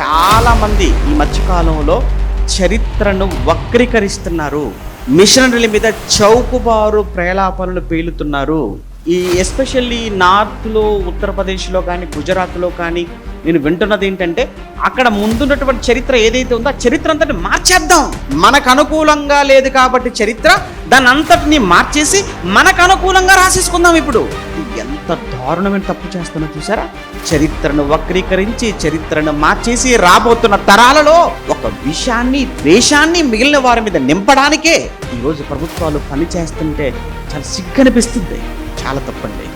చాలామంది ఈ మధ్యకాలంలో చరిత్రను వక్రీకరిస్తున్నారు. మిషనరీల మీద చౌకబారు ప్రేలాపనలు పేలుతున్నారు. ఈ ఎస్పెషల్లీ నార్త్లో ఉత్తరప్రదేశ్లో కానీ గుజరాత్లో కానీ నేను వింటున్నది ఏంటంటే అక్కడ ముందున్నటువంటి చరిత్ర ఏదైతే ఉందో ఆ చరిత్ర అంతటి మార్చేద్దాం. మనకు అనుకూలంగా లేదు కాబట్టి చరిత్ర దాని అంతటిని మార్చేసి మనకు అనుకూలంగా రాసేసుకుందాం ఇప్పుడు. ఎంత దారుణమైన తప్పు చేస్తున్నా చూసారా? చరిత్రను వక్రీకరించి చరిత్రను మార్చేసి రాబోతున్న తరాలలో ఒక విషయాన్ని ద్వేషాన్ని మిగిలిన వారి మీద నింపడానికే ఈరోజు ప్రభుత్వాలు పని చేస్తుంటే చాలా సిగ్గనిపిస్తుంది. చాలా తప్పండి.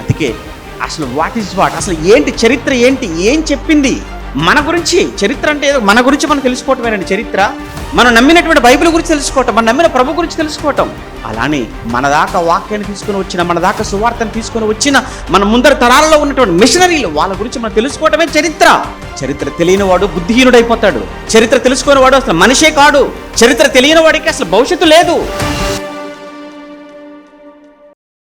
అందుకే అసలు వాట్ ఈస్ వాట్ అసలు ఏంటి చరిత్ర ఏంటి? ఏం చెప్పింది? మన గురించి చరిత్ర అంటే ఏదో మన గురించి మనం తెలుసుకోవటమేనండి చరిత్ర. మనం నమ్మినటువంటి బైబిల్ గురించి తెలుసుకోవటం మనం నమ్మిన ప్రభు గురించి తెలుసుకోవటం. అలానే మన దాకా వాక్యాన్ని తీసుకొని వచ్చిన మన దాకా సువార్తను తీసుకొని వచ్చిన మన ముందర తరాలలో ఉన్నటువంటి మిషనరీలు వాళ్ళ గురించి మనం తెలుసుకోవటమే చరిత్ర. చరిత్ర తెలియనివాడు బుద్ధిహీనుడైపోతాడు. చరిత్ర తెలుసుకునివాడు అసలు మనిషే కాడు. చరిత్ర తెలియని వాడికి అసలు భవిష్యత్తు లేదు.